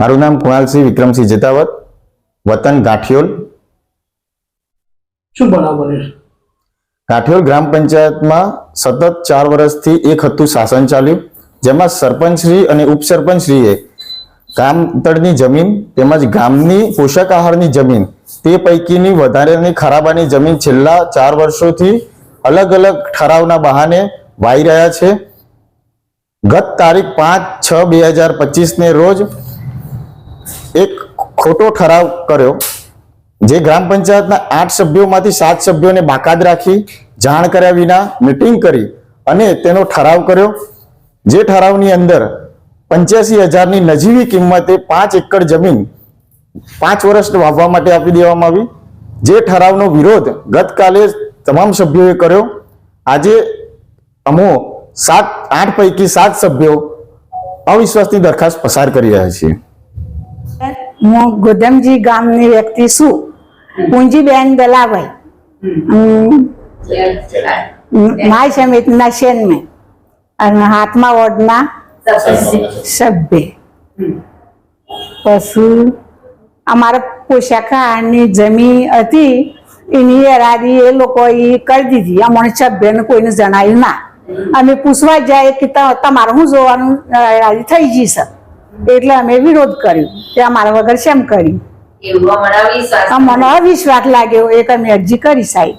મારું નામ કુણાલસિંહ વિક્રમસિંહ જેતાવત વતન ગાંઠિયોલ. શું બરાબર ગાંઠિયોલ ગ્રામ પંચાયતમાં સતત ચાર વર્ષથી એક હતું શાસન ચાલ્યું જેમાં સરપંચશ્રી અને ઉપસરપંચશ્રીએ ગામતળની જમીન તેમજ ગામની પોષક આહારની જમીન તે પૈકીની વધારેની ખરાબાની જમીન છેલ્લા ચાર વર્ષોથી અલગ અલગ ઠરાવના બહાને વાઈ રહ્યા છે. ગત તારીખ પાંચ છ બે હજાર પચીસને રોજ એક ખોટો ઠરાવ કર્યો, જે ગ્રામ પંચાયતના આઠ સભ્યોમાંથી સાત સભ્યોને બાકાત રાખી, જાણ કર્યા વિના મિટિંગ કરી અને તેનો ઠરાવ કર્યો, જે ઠરાવની અંદર પંચ્યાસી હજારની નજીવી કિંમતે પાંચ એકર જમીન પાંચ વર્ષ વાવવા માટે આપી દેવામાં આવી. જે ઠરાવનો વિરોધ ગતકાલે તમામ સભ્યોએ કર્યો. આજે અમો સાત, આઠ પૈકી સાત સભ્યો અવિશ્વાસની દરખાસ્ત પસાર કરી રહ્યા છીએ. હું ગોધમજી ગામની વ્યક્તિ છું. પૂંજીબેન દલાભાઈ. માય સમિતિના ચેરમેન અને હાથમાં વોર્ડના સભ્ય. પછી અમારે પોશાકાની જમીન હતી. એની એરાદી એ લોકો એ કરી દીધી. અમને સભ્યને કોઈને જણાયું ના. અમે પૂછવા જાય કે ત- તમારે શું જોવાનું એરાદી થઈ જઈશ એટલે અમે વિરોધ કર્યો કે અમારા વગર શેમ કર્યું? અમને અવિશ્વાસ લાગ્યો એક અમે અરજી કરી સાહેબ.